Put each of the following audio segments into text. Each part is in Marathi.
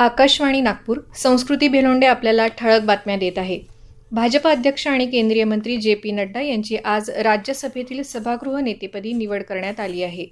आकाशवाणी नागपूर संस्कृती भेलोंडे आपल्याला ठळक बातम्या देत आहे. भाजप अध्यक्ष आणि केंद्रीय मंत्री जे पी नड्डा यांची आज राज्यसभेतील सभागृह नेतेपदी निवड करण्यात आली आहे.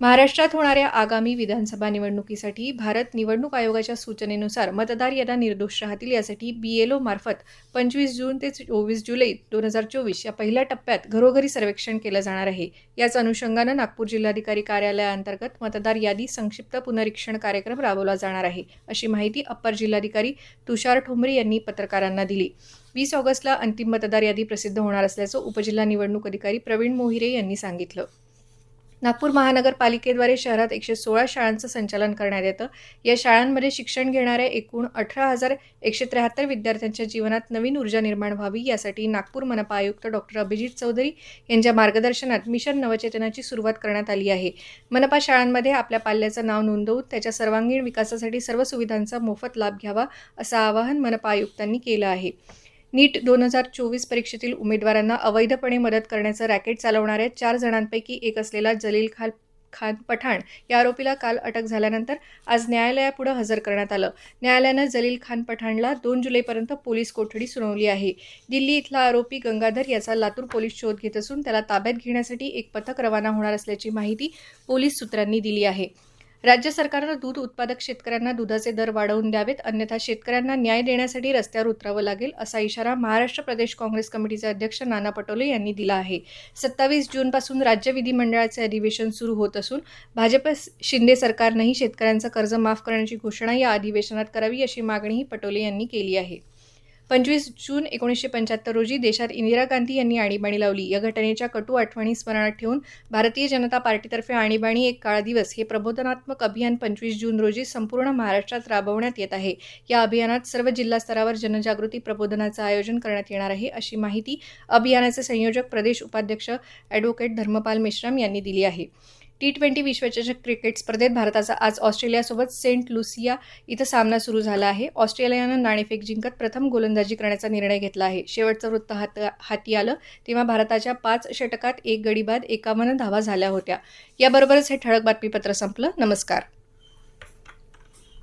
महाराष्ट्रात होणाऱ्या आगामी विधानसभा निवडणुकीसाठी भारत निवडणूक आयोगाच्या सूचनेनुसार मतदार यदा निर्दोष राहतील यासाठी बी एल ओ मार्फत पंचवीस जून ते चोवीस जुलै दोन हजार चोवीस या पहिल्या टप्प्यात घरोघरी सर्वेक्षण केलं जाणार आहे. याच अनुषंगानं नागपूर जिल्हाधिकारी कार्यालयाअंतर्गत मतदार यादी संक्षिप्त पुनरीक्षण कार्यक्रम राबवला जाणार आहे अशी माहिती अप्पर जिल्हाधिकारी तुषार ठोंबरे यांनी पत्रकारांना दिली. वीस ऑगस्टला अंतिम मतदार यादी प्रसिद्ध होणार असल्याचं उपजिल्हा निवडणूक अधिकारी प्रवीण मोहिरे यांनी सांगितलं. नागपूर महानगरपालिकेद्वारे शहरात एकशे सोळा शाळांचं संचालन करण्यात येतं. या शाळांमध्ये शिक्षण घेणाऱ्या एकूण अठरा हजार एकशे त्र्याहत्तर विद्यार्थ्यांच्या जीवनात नवीन ऊर्जा निर्माण व्हावी यासाठी नागपूर मनपा आयुक्त डॉक्टर अभिजित चौधरी यांच्या मार्गदर्शनात मिशन नवचेतनाची सुरुवात करण्यात आली आहे. मनपा शाळांमध्ये आपल्या पाल्याचं नाव नोंदवून त्याच्या सर्वांगीण विकासासाठी सर्व सुविधांचा मोफत लाभ घ्यावा असं आवाहन मनपा आयुक्तांनी केलं आहे. नीट दोन हजार चोवीस परीक्षेतील उमेदवारांना अवैधपणे मदत करण्याचं रॅकेट चालवणाऱ्या चार जणांपैकी एक असलेला जलील खान खान पठाण या आरोपीला काल अटक झाल्यानंतर आज न्यायालयापुढे हजर करण्यात आलं. न्यायालयानं जलील खान पठाणला दोन जुलैपर्यंत पोलीस कोठडी सुनावली आहे. दिल्ली इथला आरोपी गंगाधर याचा लातूर पोलीस शोध घेत असून त्याला ताब्यात घेण्यासाठी एक पथक रवाना होणार असल्याची माहिती पोलीस सूत्रांनी दिली आहे. राज्य सरकारनं दूध उत्पादक शेतकऱ्यांना दुधाचे दर वाढवून द्यावेत अन्यथा शेतकऱ्यांना न्याय देण्यासाठी रस्त्यावर उतरावं लागेल असा इशारा महाराष्ट्र प्रदेश काँग्रेस कमिटीचे अध्यक्ष नाना पटोले यांनी दिला आहे. सत्तावीस जूनपासून राज्य विधिमंडळाचे अधिवेशन सुरू होत असून भाजप शिंदे सरकारनंही शेतकऱ्यांचं कर्ज माफ करण्याची घोषणा या अधिवेशनात करावी अशी मागणीही पटोले यांनी केली आहे. पंचवीस जून एकोणीसशे पंच्याहत्तर रोजी देशात इंदिरा गांधी यांनी आणीबाणी लावली. या घटनेच्या कटू आठवणी स्मरणात ठेवून भारतीय जनता पार्टीतर्फे आणीबाणी एक काळा दिवस हे प्रबोधनात्मक अभियान पंचवीस जून रोजी संपूर्ण महाराष्ट्रात राबवण्यात येत आहे. या अभियानात सर्व जिल्हा स्तरावर जनजागृती प्रबोधनाचं आयोजन करण्यात येणार आहे अशी माहिती अभियानाचे संयोजक प्रदेश उपाध्यक्ष ॲडव्होकेट धर्मपाल मेश्राम यांनी दिली आहे. टी ट्वेंटी विश्वचषक क्रिकेट स्पर्धेत भारताचा आज ऑस्ट्रेलियासोबत सेंट लुसिया इथं सामना सुरू झाला आहे. ऑस्ट्रेलियानं नाणेफेक जिंकत प्रथम गोलंदाजी करण्याचा निर्णय घेतला आहे. शेवटचं वृत्त हात हाती आलं तेव्हा भारताच्या पाच षटकात एक गडी बाद एकावन्न धावा झाल्या होत्या. याबरोबरच हे ठळक बातमीपत्र संपलं. नमस्कार.